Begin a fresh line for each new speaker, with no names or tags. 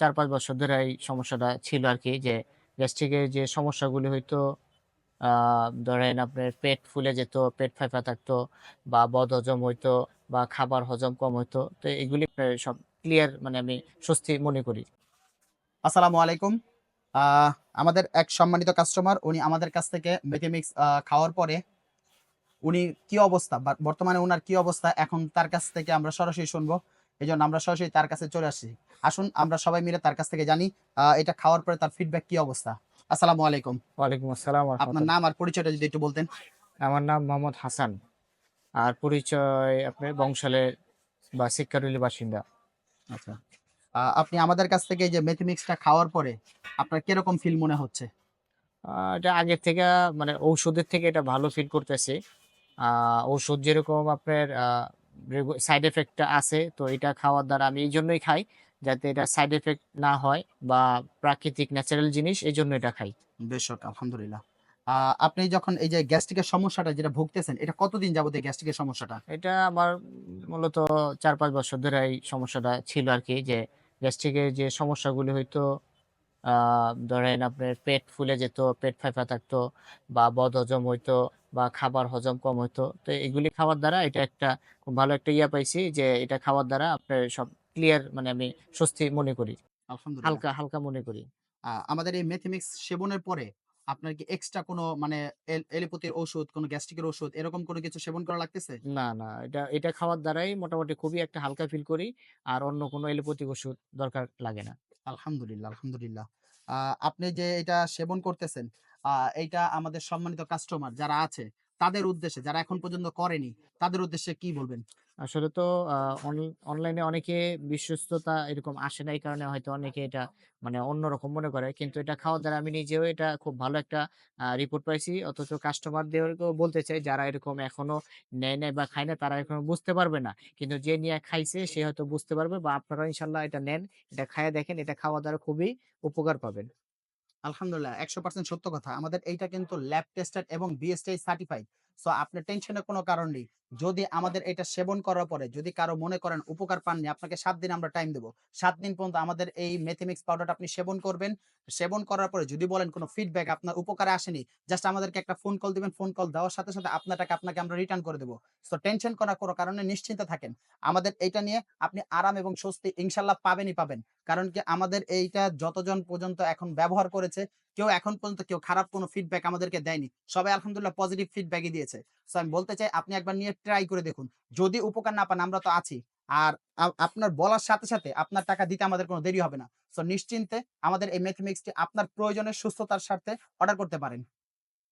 চার পাঁচ বছর ধরে এই সমস্যাটা ছিল আর কি যে গ্যাস্ট্রিকের যে সমস্যাগুলি হইতো ধরেন আপনার পেট ফুলে যেত, পেট ফাঁপা থাকতো বা বদ হজম হইতো বা খাবার হজম কম হইতো, তো এগুলি সব ক্লিয়ার মানে আমি স্বস্তি মনে করি।
আসসালামু আলাইকুম। আমাদের এক সম্মানিত কাস্টমার উনি আমাদের কাছ থেকে মেথিমিক্স খাওয়ার পরে উনি কি অবস্থা বর্তমানে ওনার কি অবস্থা, এখন তার কাছ থেকে আমরা সরাসরি শুনব। এই জন্য আমরা সরাসরি তার কাছে চলে আসছি আসুন আমরা সবাই মিলে তার কাছ থেকে জানি এটা খাওয়ার পরে তার ফিডব্যাক কি অবস্থা। আসসালামু আলাইকুম।
ওয়ালাইকুম আসসালাম
আপনার নাম আর পরিচয়টা যদি একটু বলতেন।
আমার নাম মোহাম্মদ হাসান। আর পরিচয় আপনার বংশালের বা শিক্ষারুলি বাসিন্দা।
আচ্ছা। আপনি আমাদের কাছ থেকে এই যে মেথিমিক্সটা খাওয়ার পরে আপনার কীরকম ফিল মনে হচ্ছে?
এটা আগের থেকে মানে ঔষধের থেকে এটা ভালো ফিল করতেছি। আহ, ওষুধ যেরকম আপনার সাইড এফেক্টটা আছে তো এটা খাওয়ার দ্বারা আমি এই জন্যই খাই যাতে এটা সাইড এফেক্ট না হয় বা প্রাকৃতিক ন্যাচারাল জিনিস এই জন্য এটা খাই।
বেশ আলহামদুলিল্লাহ। আপনি যখন এই যে গ্যাস্ট্রিকের সমস্যাটা যেটা ভুগতেছেন এটা কতদিন যাবত এই গ্যাস্ট্রিকের সমস্যাটা?
এটা আমার মূলত চার পাঁচ বছর ধরে এই সমস্যাটা ছিল আর কি যে গ্যাস্ট্রিকের যে সমস্যাগুলি হইতো ধরেন আপনার পেট ফুলে যেত পেট ফাঁপা থাকতো বা বদ হজম হইতো বা খাবার হজম কম হইতো। তো এগুলি খাওয়ার দ্বারা এটা একটা খুব ভালো একটা ইয়া পাইছি যে এটা খাওয়ার দ্বারা আপনার সব ক্লিয়ার মানে আমি স্বস্তি মনে করি। হালকা হালকা মনে করি।
আমাদের এই মেথিমিক্স সেবনের পরে আপনার কি এক্সট্রা কোনো মানে এল- এলোপ্যাথির ওষুধ কোনো গ্যাস্ট্রিকের ওষুধ এরকম কোনো কিছু সেবন করা লাগতেছে?
না না এটা এটা খাওয়ার দ্বারাই মোটামুটি খুবই একটা হালকা ফিল করি আর অন্য কোনো এলোপ্যাথিক ওষুধ দরকার লাগে না।
আলহামদুলিল্লাহ আলহামদুলিল্লাহ। আহ, আপনি যে এটা সেবন করতেছেন এইটা আমাদের সম্মানিত কাস্টমার যারা আছে, তাদের উদ্দেশ্যে, যারা এখন পর্যন্ত করেনি, তাদের উদ্দেশ্যে কি বলবেন?
আসলে তো অনলাইনে অনেকে বিশ্বস্ততা এরকম আসে না, এই কারণে হয়তো অনেকে এটা মানে অন্যরকম মনে করে। কিন্তু এটা খাওয়ার দ্বারা আমি নিজেও এটা খুব ভালো একটা রিপোর্ট পাইছি। অথচ কাস্টমারদেরকেও বলতে চাই, যারা এরকম এখনও নেয় নাই বা খায় না তারা এখনও বুঝতে পারবে না। কিন্তু যে নিয়ে খাইছে, সে হয়তো বুঝতে পারবে বা আপনারা ইনশাল্লাহ এটা নেন, এটা খায় দেখেন, এটা খাওয়া দ্বারা খুবই উপকার পাবেন।
আলহামদুলিল্লাহ একশো পার্সেন্ট সত্য কথা। আমাদের এইটা কিন্তু ল্যাব টেস্টেড এবং বিএসটাই সার্টিফাইড সো আপনার টেনশনের কোনো কারণ নেই। যদি আমাদের এটা সেবন করার পরে যদি কারও মনে করেন উপকার পাননি, আপনাকে সাত দিন আমরা টাইম দেবো। সাত দিন পর্যন্ত আমাদের এই মেথিমিক্স পাউডারটা আপনি সেবন করবেন। সেবন করার পরে যদি বলেন কোনো ফিডব্যাক আপনার উপকারে আসেনি জাস্ট আমাদেরকে একটা ফোন কল দিবেন। ফোন কল দেওয়ার সাথে সাথে আপনার টাকা আপনাকে আমরা রিটার্ন করে দেবো। সো টেনশন করার কোনো কারণে নিশ্চিন্তে থাকেন। আমাদের এইটা নিয়ে আপনি আরাম এবং স্বস্তি ইনশাল্লাহ পাবেনই পাবেন। কারণ কি আমাদের এইটা যতজন পর্যন্ত এখন ব্যবহার করেছে কেউ এখন পর্যন্ত কেউ খারাপ কোনো ফিডব্যাক আমাদেরকে দেয়নি। সবাই আলহামদুলিল্লাহ পজিটিভ ফিডব্যাকই দিয়েছে। সো আমি বলতে চাই, আপনি একবার নিয়ে ট্রাই করে দেখুন। যদি উপকার না পান, আমরা তো আছি। আর আপনার বলার সাথে সাথে আপনার টাকা দিতে আমাদের কোনো দেরি হবে না। সো নিশ্চিন্তে আমাদের এই ম্যাথমেটিক্সটি আপনার প্রয়োজনের সুস্থতার স্বার্থে অর্ডার করতে পারেন।